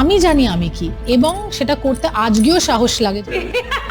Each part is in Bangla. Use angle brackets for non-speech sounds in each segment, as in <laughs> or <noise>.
আমি জানি আমি কি এবং সেটা করতে আজকেও সাহস লাগে। <laughs>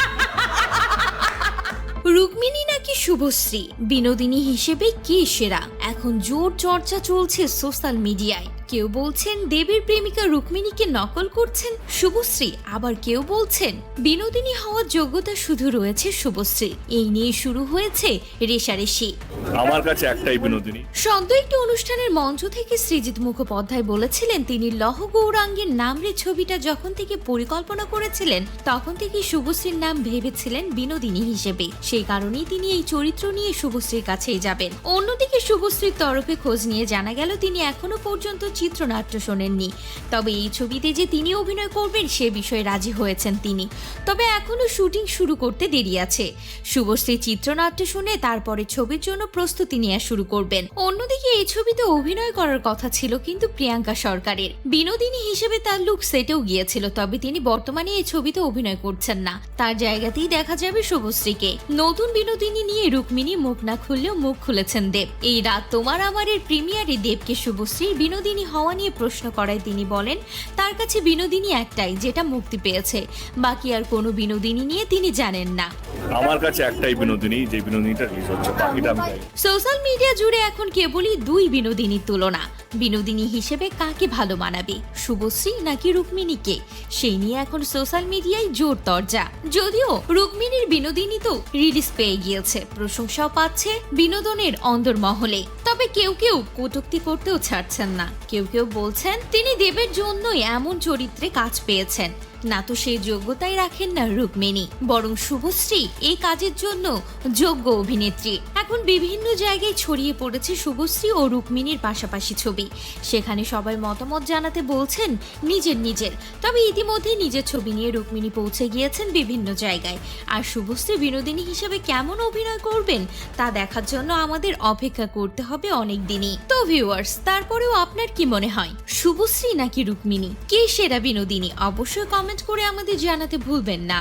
শুভশ্রী। বিনোদিনী হিসেবে কে সেরা? এখন জোর চর্চা চলছে সোশ্যাল মিডিয়ায়। কেউ বলছেন দেবীর প্রেমিকা রুক্মিণীকে নকল করছেন শুভশ্রী আবার কেউ বলছেন বিনোদিনী হওয়ার যোগ্যতা শুধু রয়েছে শুভশ্রী। এই নিয়ে শুরু হয়েছে রেশারেশি। আমার কাছে একটাই বিনোদিনী। সদ্য একটি অনুষ্ঠানের মঞ্চ থেকে সৃজিত মুখোপাধ্যায় বলেছিলেন তিনি লহ গৌরাঙ্গের নামরে ছবিটা যখন থেকে পরিকল্পনা করেছিলেন তখন থেকে শুভশ্রীর নাম ভেবেছিলেন বিনোদিনী হিসেবে। সেই কারণেই তিনি এই চরিত্র নিয়ে শুভশ্রীর কাছেই যাবেন। অন্যদিকে শুভশ্রীর তরফে খোঁজ নিয়ে জানা গেল, তিনি এখনও পর্যন্ত চিত্রনাট্য শোনেননি। তবে এই ছবিতে যে তিনি অভিনয় করবেন, সে বিষয়ে রাজি হয়েছেন তিনি। তবে এখনও শুটিং শুরু করতে দেরি আছে। শুভশ্রী চিত্রনাট্য শুনে তারপরে ছবির জন্য প্রস্তুতি নেওয়া শুরু করবেন। অন্যদিকে এই ছবিতে অভিনয় করার কথা ছিল কিন্তু প্রিয়াঙ্কা সরকারের। বিনোদিনী হিসেবে তার লুক সেটেও গিয়েছিল, তবে তিনি বর্তমানে এই ছবিতে অভিনয় করছেন না। তার জায়গাতেই দেখা যাবে শুভশ্রীকে। নতুন বিনোদিনী নিয়ে রুক্মিণী মুখ না খুললেও মুখ খুলেছেন দেব। এই রাত তোমার আমারের প্রিমিয়ারে দেবকে শুভশ্রী বিনোদিনী হওয়া নিয়ে প্রশ্ন করায় তিনি বলেন, তার কাছে বিনোদিনী একটাই, যেটা মুক্তি পেয়েছে। বাকি আর কোনো বিনোদিনী নিয়ে তিনি জানেন না। আমার কাছে একটাই বিনোদিনী, যে বিনোদিনীটা রিলিজ হচ্ছে, বাকিটা আমি সোশ্যাল মিডিয়া জুড়ে এখন কেবলই দুই বিনোদিনীর তুলনা। বিনোদিনী হিসেবে কাকে ভালো মানাবে, শুভশ্রী নাকি রুক্মিণীকে? সেই নিয়ে এখন সোশ্যাল মিডিয়ায় জোর তরজা। যদিও রুক্মিণীর বিনোদিনী তো রিলিজ পেয়ে গিয়েছে, প্রশংসাও পাচ্ছে বিনোদনের অন্দরমহলে। তবে কেউ কেউ কটূক্তি করতেও ছাড়ছেন না। কেউ কেউ বলছেন, তিনি দেবের জন্যই এমন চরিত্রে কাজ পেয়েছেন। না তো সেই যোগ্যতাই রাখেন না রুক্মিণী, বরং শুভশ্রী এই কাজের জন্য যোগ্য অভিনেত্রী। এখন বিভিন্ন জায়গায় ছড়িয়ে পড়েছে শুভশ্রী ও রুক্মিণীর পাশাপাশি ছবি। সেখানে সবাই মতামত জানাতে বলছেন, নিজের নিজের। তবে ইতিমধ্যে নিজের ছবি নিয়ে রুক্মিণী পৌঁছে গিয়েছেন বিভিন্ন জায়গায়। আর শুভশ্রী বিনোদিনী হিসেবে কেমন অভিনয় করবেন, তা দেখার জন্য আমাদের অপেক্ষা করতে হবে অনেক দিনই তো ভিউয়ার্স তারপরেও আপনার কি মনে হয়? শুভশ্রী নাকি রুক্মিণী? কে সেরা বিনোদিনী? অবশ্যই কমেন্ট করে আমাদের জানাতে ভুলবেন না।